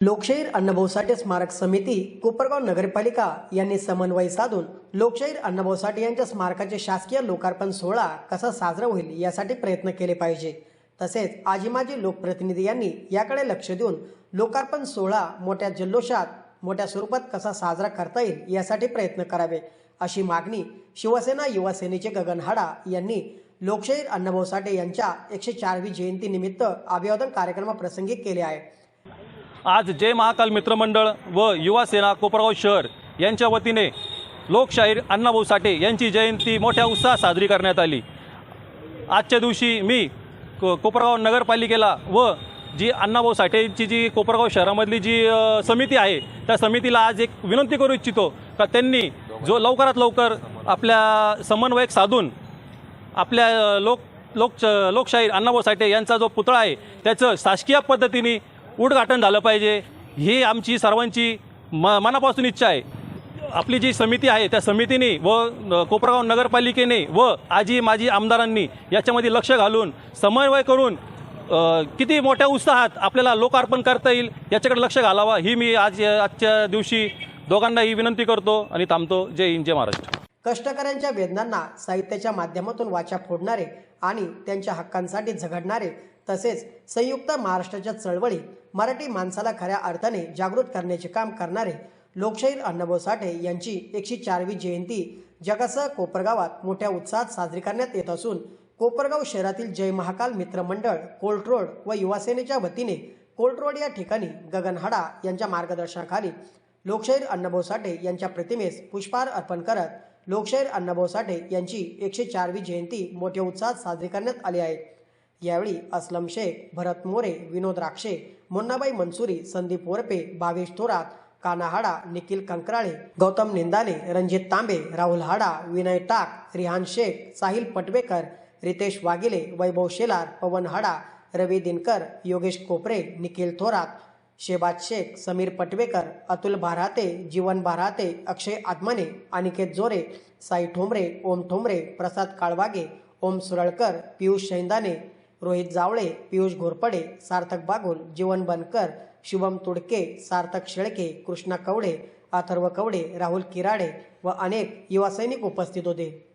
लोकशाहीर अण्णाभाऊ साठे स्मारक समिती कोपरगाव नगरपालिका यांनी समन्वय साधून लोकशाहीर अण्णाभाऊ साठे यांच्या स्मारकाचे शासकीय लोकार्पण सोहळा कसा साजरा होईल यासाठी प्रयत्न केले पाहिजे. तसेच आजी माजी लोकप्रतिनिधी यांनी याकडे लक्ष देऊन लोकार्पण सोहळा मोठ्या जल्लोषात मोठ्या स्वरूपात कसा साजरा करता येईल यासाठी प्रयत्न करावे अशी मागणी शिवसेना युवा सेनेचे गगन हाडा यांनी लोकशाहीर अण्णाभाऊ साठे यांच्या एकशे चारवी जयंतीनिमित्त अभिवादन कार्यक्रमाप्रसंगी केले आहे. आज जय महाकाल मित्रमंडळ व युवा सेना कोपरगाव शहर यांच्या वतीने लोकशाहीर अण्णाभाऊ साठे यांची जयंती मोठ्या उत्साहात साजरी करण्यात आली. आजच्या दिवशी मी को कोपरगाव नगरपालिकेला व जी अण्णाभाऊ साठेची जी कोपरगाव शहरामधली जी समिती आहे त्या समितीला आज एक विनंती करू इच्छितो का त्यांनी जो लवकरात लवकर आपल्या समन्वयक साधून आपल्या लोक लोक लोकशाहीर अण्णाभाऊ साठे यांचा जो पुतळा आहे त्याचं शासकीय पद्धतीने उद्घाटन झालं पाहिजे. ही आमची सर्वांची म मनापासून इच्छा आहे. आपली जी समिती आहे त्या समितीने व कोपरगाव नगरपालिकेने व आजी माजी आमदारांनी याच्यामध्ये लक्ष घालून समन्वय करून किती मोठ्या उत्साहात आपल्याला लोकार्पण करता येईल याच्याकडे लक्ष घालावा ही मी आज आजच्या दिवशी दोघांना ही विनंती करतो आणि थांबतो. जय हिंद जय महाराष्ट्र. कष्टकऱ्यांच्या वेदनांना साहित्याच्या माध्यमातून वाचा फोडणारे आणि त्यांच्या हक्कांसाठी झगडणारे तसेच संयुक्त महाराष्ट्राच्या चळवळीत मराठी माणसाला खऱ्या अर्थाने जागृत करण्याचे काम करणारे लोकशाहीर अण्णाभाऊ साठे यांची एकशे चारवी जयंती जगासह कोपरगावात मोठ्या उत्साहात साजरी करण्यात येत असून कोपरगाव शहरातील जय महाकाल मित्र मंडळ कोल्ट रोड व युवासेनेच्या वतीने कोल्ट रोड या ठिकाणी गगनहाडा यांच्या मार्गदर्शनाखाली लोकशाहीर अण्णाभाऊ साठे यांच्या प्रतिमेस पुष्पहार अर्पण करत लोकशाहीर अण्णाभाऊ साठे यांची एकशे चारवी जयंती मोठ्या उत्साहात साजरी करण्यात आली आहे. यावेळी असलम शेख भरत मोरे विनोद राक्षे मुन्नाबाई मनसुरी संदीप वरपे भावेश थोरात काना हाडा निखिल कंकराळे गौतम निंदाने रणजित तांबे राहुल हाडा विनय टाक रिहान शेख साहिल पटवेकर रितेश वागिले वैभव शेलार पवन हाडा रवी दिनकर योगेश कोपरे निखिल थोरात शेबाज शेख समीर पटवेकर अतुल भाराते जीवन भाराते अक्षय आत्माने अनिकेत जोरे साई ठोंबरे ओम ठोंबरे प्रसाद काळवागे ओम सुरळकर पियुष शैंदाने रोहित जावळे पियुष घोरपडे सार्थक बागुल जीवन बनकर शुभम तुडके सार्थक शेळके कृष्णा कवडे अथर्व कवडे राहुल किराडे व अनेक युवा सैनिक उपस्थित होते.